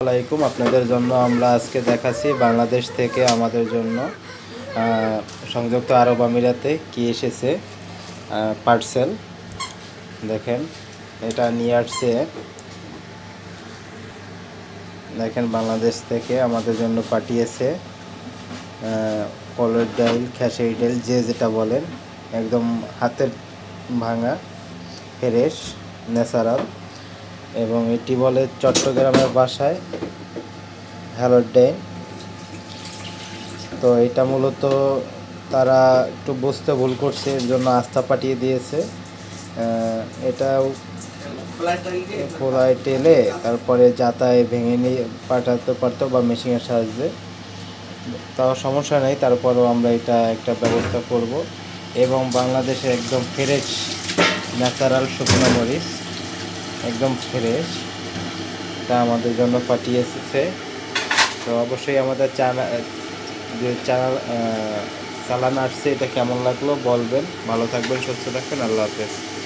আলাইকুম, আপনাদের জন্য আমরা আজকে দেখাচ্ছি বাংলাদেশ থেকে আমাদের জন্য সংযুক্ত আরব আমিরাতে কি এসেছে পার্সেল দেখেন, এটা নিয়ে আসছে। দেখেন, বাংলাদেশ থেকে আমাদের জন্য পাঠিয়েছে কলের ডাইল খেসারি ডাইল যে যেটা বলেন, একদম হাতের ভাঙা ফ্রেশ ন্যাচারাল এবং এটি বলে চট্টগ্রামের বাসায়, হ্যালো ডাইন তো এটা মূলত তারা একটু বুঝতে ভুল করছে, এর জন্য আস্থা পাঠিয়ে দিয়েছে। এটাও খোলায় টেলে তারপরে যাতায় ভেঙে নিয়ে পাঠাতে পারতো বা মেশিনের সাহায্যে। তাও সমস্যা নেই, তারপরেও আমরা এটা একটা ব্যবস্থা করব। এবং বাংলাদেশে একদম ফ্রেশ ন্যাচারাল শুকনো মরিচ। একদম ফ্রেশ তা আমাদের জন্য পাঠিয়ে এসেছে। তো অবশ্যই আমাদের চানা যে চানা চালান আসছে, এটা কেমন লাগল বলবেন। ভালো থাকবেন, সুস্থ থাকবেন, আল্লাহ হাফেজ।